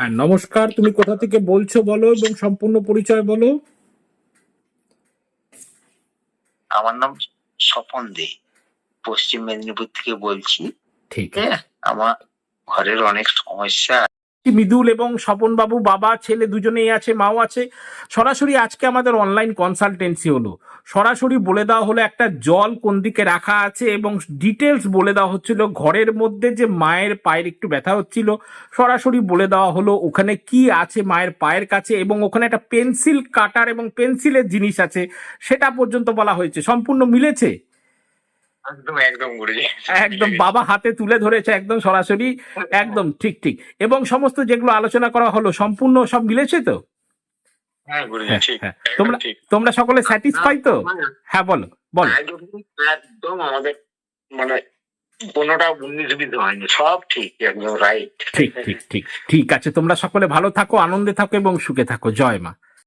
হ্যাঁ নমস্কার তুমি কোথা থেকে বলছো বলো এবং সম্পূর্ণ পরিচয় বলো? আমার নাম স্বপন দে পশ্চিম মেদিনীপুর থেকে বলছি। ঠিক। আছে আমার ঘরের অনেক সমস্যা মৃদুল এবং স্বপন বাবু বাবা ছেলে দুজনেই আছে, মাও আছে। সরাসরি আজকে আমাদের অনলাইন কনসালটেন্সি হলো। সরাসরি বলে দেওয়া হলো একটা জল কোন দিকে রাখা আছে এবং ডিটেলস বলে দেওয়া হচ্ছিল ঘরের মধ্যে যে মায়ের পায়ের একটু ব্যথা হচ্ছিল। সরাসরি বলে দেওয়া হলো ওখানে কি আছে মায়ের পায়ের কাছে এবং ওখানে একটা পেন্সিল কাটার এবং পেন্সিলের জিনিস আছে, সেটা পর্যন্ত বলা হয়েছে। সম্পূর্ণ মিলেছে? একদম একদম গুরুজি। একদম বাবা হাতে তুলে ধরেছে একদম সরাসরি একদম ঠিক ঠিক। এবং সমস্ত যেগুলো আলোচনা করা হলো সম্পূর্ণ সব মিলেছে তো? হ্যাঁ হ্যাঁ, হ্যাঁ। তোমরা তোমরা সকলে স্যাটিসফাই তো? হ্যাঁ বলো বলো। একদম একদম আমাদের মানে কোনোটা উনিশ বিধ হয়নি সব ঠিক একদম রাইট ঠিক ঠিক ঠিক ঠিক আছে। তোমরা সকলে ভালো থাকো আনন্দে থাকো এবং সুখে থাকো। জয় মা।